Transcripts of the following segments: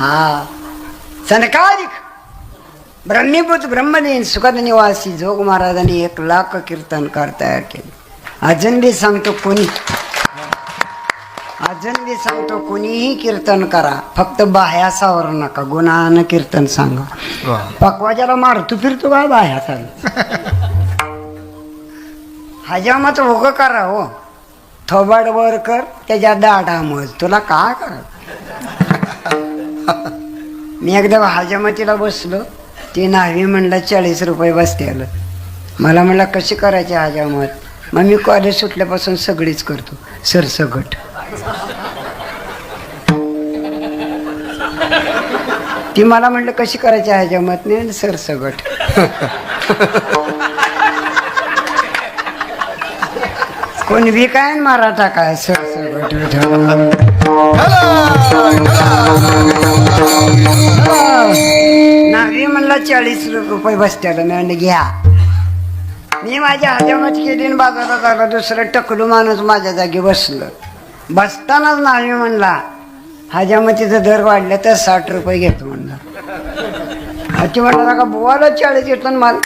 हा. सनकालिक ब्रह्मीभूत ब्रह्मलीन सुखद निवासी जोग महाराजांनी एक लाख कीर्तनकार तयार केले. अजून बी सांगतो कोणी. अजून बी सांगतो कोणीही कीर्तन करा. फक्त बाह्या सावर नका. गुणानं कीर्तन सांगा. पकवाजाला मारतो फिरतो का बाह्या सांग हजामत उग करा हो. थोबाड वर कर. त्याच्या दाढा मज तुला का करा? मी एकदा हजामतीला बसलो ती न्हावी म्हणलं चाळीस रुपये बसते आलं. मला म्हणलं कशी करायची हजामत मग? मी कॉलेज सुटल्यापासून सगळीच करतो सरसगट ती मला म्हणलं कशी करायची हजामत नाही सरसगट कुणबी काय मराठा काय? सरसगट नागरी म्हणला चाळीस रुपये बसत्याला मी म्हणलं घ्या. मी माझ्या हजामत केली आणि बाजारात आलो दुसरं टकलू माणूस माझ्या जागी बसलं. बसतानाच नाही म्हणला हजामतीचा दर वाढला तर साठ रुपये घेतो म्हणला. ती म्हणला का बुवाला चाळीस घेतो आणि मला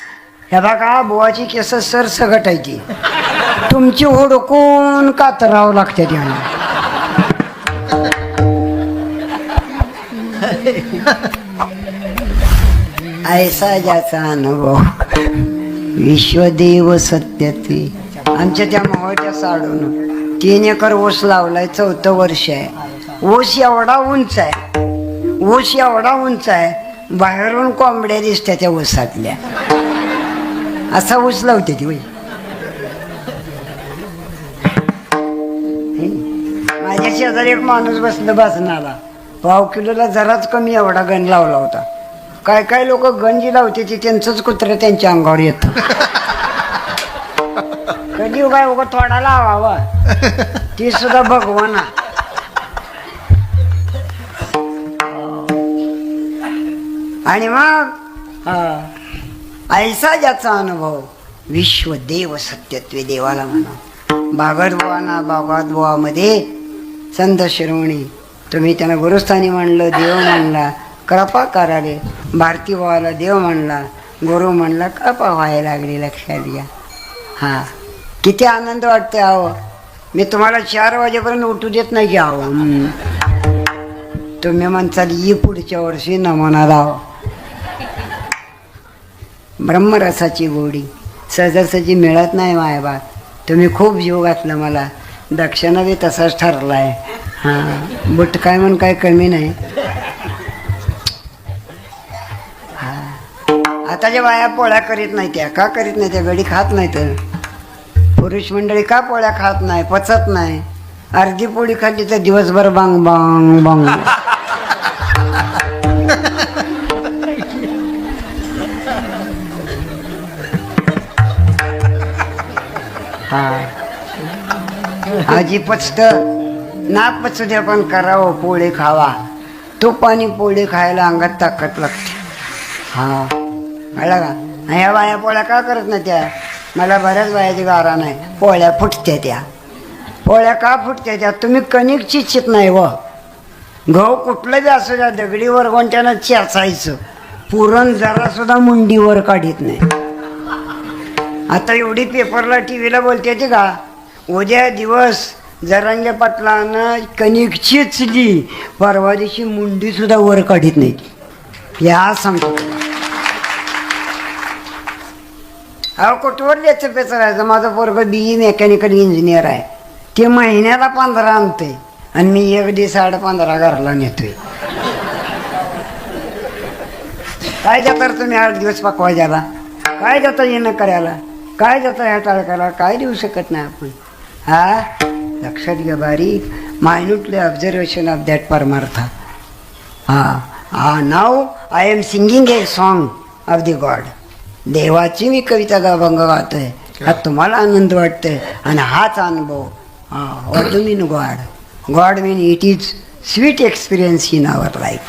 ह्या बघा बुवाची केस सर सगटायची तुमची हुडकून कातरावं लागते त्यांना ऐसा ज्याचा अनुभव विश्वदेव सत्यते. आमच्या त्या मोहच्या साडून तीन एकर ओस लावलाय चौथं वर्ष आहे. ओस एवढा उंच आहे. ऊस एवढा उंच आहे बाहेरून कोंबड्या दिसत्या त्या ऊसातल्या असा ऊस लावते ती बाई. माझ्या शेजारी एक माणूस बसलं बसणारा पाव किलोला जराच कमी एवढा गण लावला होता. काय काय लोक गंजी लावते ती त्यांचंच कुत्र त्यांच्या अंगावर येत. कधी काय उगा थोडा लावावा. ती सुद्धा भगवाना. आणि मग? हा, ऐसा ज्याचा अनुभव विश्वदेव सत्यत्वे देवाला म्हणा. बुवाना भागवत बुवामध्ये संत शिरोमणी तुम्ही त्यांना गुरुस्थानी म्हणलं देव म्हणला कृपा कराले भारती भावाला देव म्हणला गुरु म्हणला कृपा व्हायला लागली लक्षात घ्या. हा. किती आनंद वाटते आहो मी तुम्हाला चार वाजेपर्यंत उठू देत नाही की आहो तुम्ही म्हणसाल ई पुढच्या वर्षी नमना लाव ब्रह्मरसाची गोडी. सहजासहजी मिळत नाही मायबा तुम्ही खूप जीव घातलं मला. दक्षिणा बी तसाच आहे हां. बुट काय म्हण काय कमी नाही. हा. आताच्या बाया पोळ्या करीत नाही त्या का करीत नाही त्या गडी खात नाही तर. पुरुष मंडळी का पोळ्या खात नाही पचत नाही. अर्धी पोळी खाल्ली तर दिवसभर बांग बांग बांग. हा. आजी पचतं. ना पण करावं पोळी खावा. तूप आणि पोळी खायला अंगात ताकद लागते. हा. कळलं का? ह्या बाया पोळ्या का करत नाही त्या? मला बऱ्याच बायाची गारा नाही. पोळ्या फुटत्या त्या. पोळ्या का फुटत्या त्या? तुम्ही कणिक चिचित नाही हो. व गहू कुठलं बी असू द्या दगडीवर कोणत्यानं चेचायचं. पुरण जरासुद्धा मुंडीवर काढीत नाही. आता एवढी पेपरला टी व्हीला बोलते ती का? उद्या दिवस जरांगे पाटलानं कणिक चिचली परवा दिवशी मुंडी सुद्धा वर काढीत नाही या सांगतो. अहो कुठवर याचं पेचरायचं माझं पोरग बी मेकॅनिकल इंजिनियर आहे. ते महिन्याला पंधरा आणते आणि मी एक दिवस साडे पंधरा घराला नेतोय. काय जाता तुम्ही आठ दिवस पकवायच्याला काय जाता येणं करायला? काय जाता ह्या टाळकाला काय देऊ शकत नाही आपण? हा? लक्षात घ्या बारीक मायन्युटली ऑब्झर्वेशन ऑफ दॅट परमार्थ. हा. हा नाव I am singing a song of the God देवाची मी कविता गाभंग गातोय. हा तुम्हाला आनंद वाटतोय. आणि हाच अनुभव. हा what do mean God God mean it is sweet experience in our life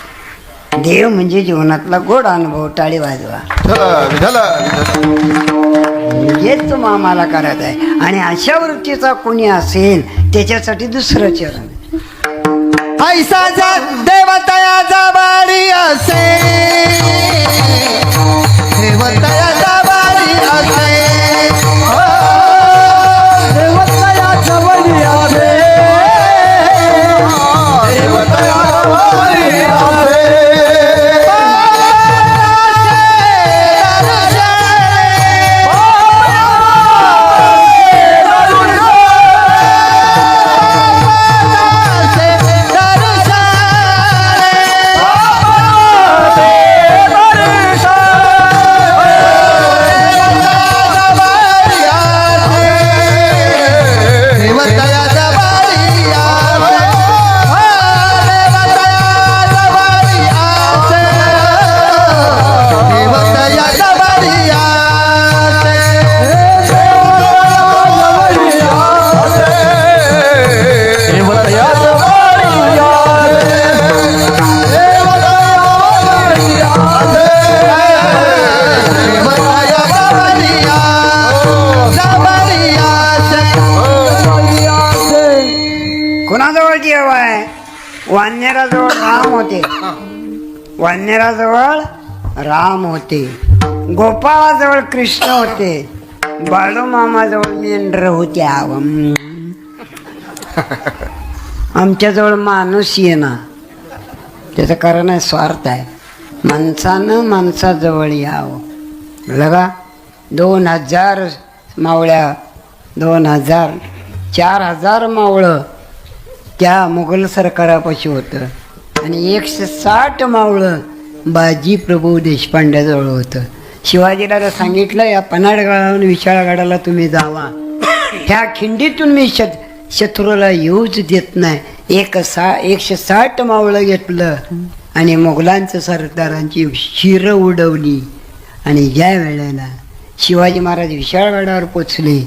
देव म्हणजे जीवनातला गोड अनुभव टाळी वाजवा. हेच तुम्हा आम्हाला करत आहे. आणि अशा वृत्तीचा कोणी असेल त्याच्यासाठी दुसरं चरण. ऐसा जा देवतया जावा. वाल्मिराजवळ राम होते. वाल्मिराजवळ राम होते. गोपाळाजवळ कृष्ण होते. बाळू मामाजवळ मेंढर होते आवम. आमच्याजवळ माणूस येना त्याचं कारण आहे स्वार्थ आहे. माणसानं माणसाजवळ यावं. लगा दोन हजार मावळ्या दोन हजार चार हजार मावळं त्या मुघल सरकारापाशी होतं. आणि एकशे साठ मावळं बाजी प्रभू देशपांड्याजवळ होतं. शिवाजीला सांगितलं या पन्हाळगडावरून विशाळगडाला तुम्ही जावा. ह्या खिंडीतून मी शत शत्रूला येऊच देत नाही. एक सा एकशे साठ मावळं घेतलं आणि मुघलांचं सरदारांची शिरं उडवली. आणि ज्या वेळेला शिवाजी महाराज विशाळगडावर पोचले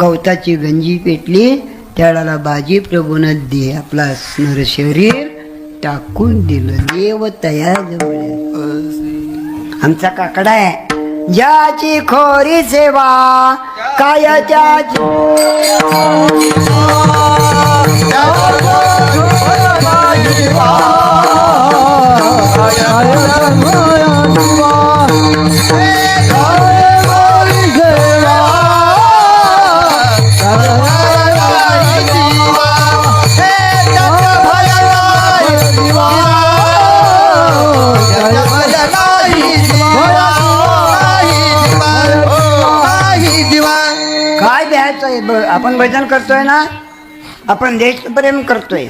गवताची गंजी पेटली त्यावेळेला बाजी प्रभूनं दे. आपला असणार शरीर टाकून दिलं. देव तयार जवळ आमचा काकडा आहे. ज्याची खोरी सेवा काय त्याची भजन करतोय ना आपण देशप्रेम करतोय.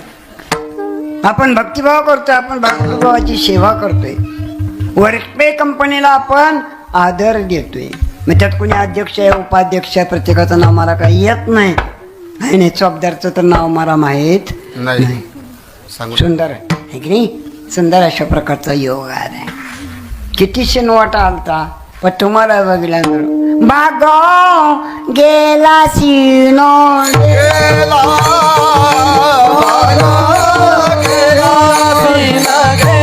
आपण भक्तिभाव करतोय आपण भक्तिभावाची सेवा करतोय. वर्कपे कंपनीला आपण आदर देतोय. मग त्यात कोणी अध्यक्ष आहे उपाध्यक्ष आहे प्रत्येकाचं नाव मला काही येत नाही. आणि चौकदारचं तर नाव मला माहीत नाही. सुंदर आहे की नाही? सुंदर अशा प्रकारचा योग आहे. किती शिनवाटा आलता पण तुम्हाला बघितल्यानंतर bagon gela sinon gela gela, gela gela.